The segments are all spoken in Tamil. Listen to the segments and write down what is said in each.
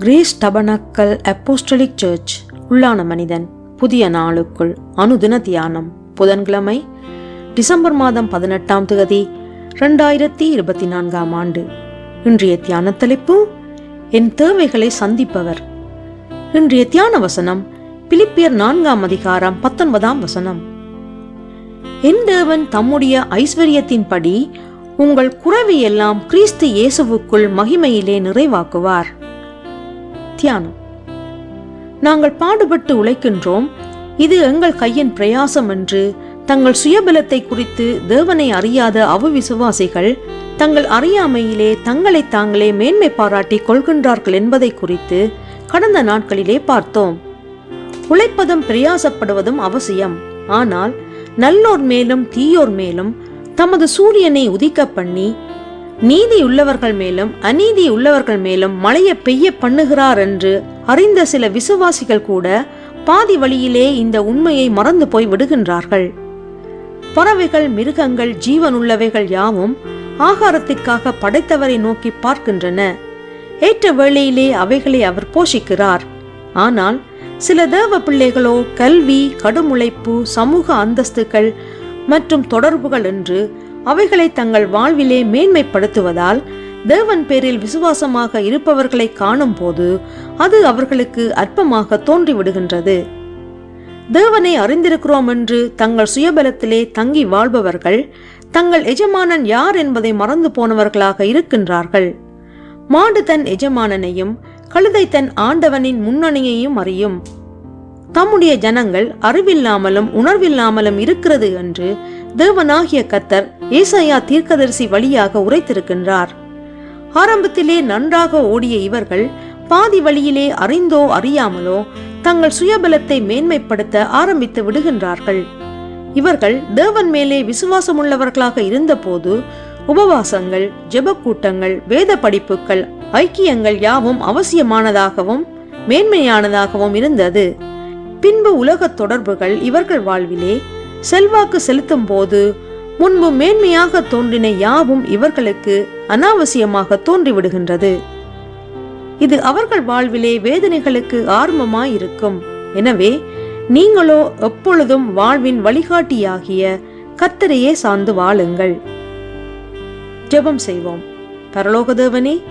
Grace tabernacle apostolic search. உள்ளான மனிதன் புதிய நாளுக்குள் அனுதின தியானம். புதன்கிழமை டிசம்பர் மாதம் பதினெட்டாம் தேதி ரெண்டாயிரத்தி இருபத்தி நான்காம் ஆண்டு. இன்றைய தியான தலைப்பு என் தேவைகளை சந்திப்பவர். இன்றைய தியான வசனம் பிலிப்பியர் நான்காம் அதிகாரம் பத்தொன்பதாம் வசனம். என் தேவன் தம்முடைய ஐஸ்வர்யத்தின்படி உங்கள் குறைவையெல்லாம் கிறிஸ்து இயேசுவுக்குள் மகிமையிலே நிறைவாக்குவார். தியானம். நாங்கள் பாடுபட்டு உழைக்கின்றோம். இது எங்கள் கையின் பிரயாசம் என்று தங்கள் சுயபலத்தை குறித்து தேவனை அறியாத அவிசுவாசிகள் தங்கள் அறியாமையிலே தங்களை தாங்களே மேன்மை பாராட்டி கொள்கின்றார்கள் என்பதை குறித்து கடந்த நாட்களிலே பார்த்தோம். உழைப்பதும் பிரயாசப்படுவதும் அவசியம். ஆனால் நல்லோர் மேலும் தீயோர் மேலும் தமது சூரியனை உதிக்க பண்ணி நீதி உள்ளவர்கள் மேலும் அநீதி உள்ளவர்கள் மேலும் மழையை பெய்ய பண்ணுகிறார் என்று அறிந்த சில விசுவாசிகள் கூட பாதி வழியிலே இந்த உண்மையை மறந்து போய் விடுகின்றார்கள். பறவைகள் மிருகங்கள் ஜீவனுள்ளவைகள் யாவும் ஆகாரத்திற்காக படைத்தவரை நோக்கி பார்க்கின்றன. ஏற்ற வேளையிலே அவைகளை அவர் போஷிக்கிறார். ஆனால் சில தேவ பிள்ளைகளோ கல்வி கடுமுளைப்பு சமூக அந்தஸ்துகள் மற்றும் தொடர்புகள் என்று அவைகளை தங்கள் வாழ்விலே மேன்மைப்படுத்துவதால் தேவன் பேரில் விசுவாசமாக இருப்பவர்களை காணும் போது அது அவர்களுக்கு அற்பமாக தோன்றிவிடுகின்றது. தேவனை அறிந்திருக்கிறோம் என்று தங்கள் சுயபலத்திலே தங்கி வாழ்பவர்கள் தங்கள் எஜமானன் யார் என்பதை மறந்து போனவர்களாக இருக்கின்றார்கள். மாடு தன் எஜமானனையும் கழுதை தன் ஆண்டவனின் முன்னணியையும் அறியும். தம்முடைய ஜனங்கள் அறிவில்லாமலும் உணர்வில்லாமலும் இருக்கிறது என்று தேவனாகிய கத்தர் ஏசாயா தீர்க்கதரிசி வழியாக உரைத்திருக்கின்றார். ஆரம்பத்திலே நன்றாக ஓடிய இவர்கள் பாதி வழியிலே அறிந்தோ அறியாமலோ தங்கள் சுயபலத்தை மேன்மைப்படுத்த ஆரம்பித்து விடுகின்றார்கள். இவர்கள் தேவன் மேலே விசுவாசமுள்ளவர்களாக இருந்தபோது உபவாசங்கள் ஜெபக்கூட்டங்கள் வேத படிப்புகள் ஐக்கியங்கள் யாவும் அவசியமானதாகவும் மேன்மையானதாகவும் இருந்தது. பின்பு உலகத் தொடர்புகள் இவர்கள் வாழ்விலே செல்வாக்கு செலுத்தும் போது முன்பு மேன்மையாக தோன்றின யாவும் இவர்களுக்கு அனாவசியமாக தோன்றிவிடுகின்றது. இது அவர்கள் வாழ்விலே வேதனைகளுக்கு ஆர்வமாயிருக்கும். எனவே நீங்களோ எப்பொழுதும் வாழ்வின் வழிகாட்டியாகிய கர்த்தரையே சார்ந்து வாழுங்கள். ஜெபம் செய்வோம். பரலோகதேவனே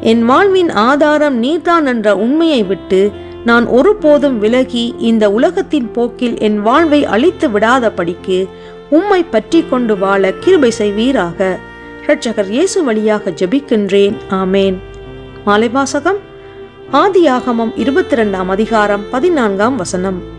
என் வாழ்வின் ஆதாரம் நீர்தான் என்ற உண்மையை விட்டு நான் ஒருபோதும் விலகி இந்த உலகத்தின் போக்கில் என் வாழ்வை அழித்து விடாதபடிக்கு உம்மை பற்றி கொண்டு வாழ கிருபை செய்வீராக. இரட்சகர் இயேசு வழியாக ஜெபிக்கின்றேன். ஆமேன். மாலைவாசகம் ஆதியாகமம் இருபத்தி ரெண்டாம் அதிகாரம் பதினான்காம் வசனம்.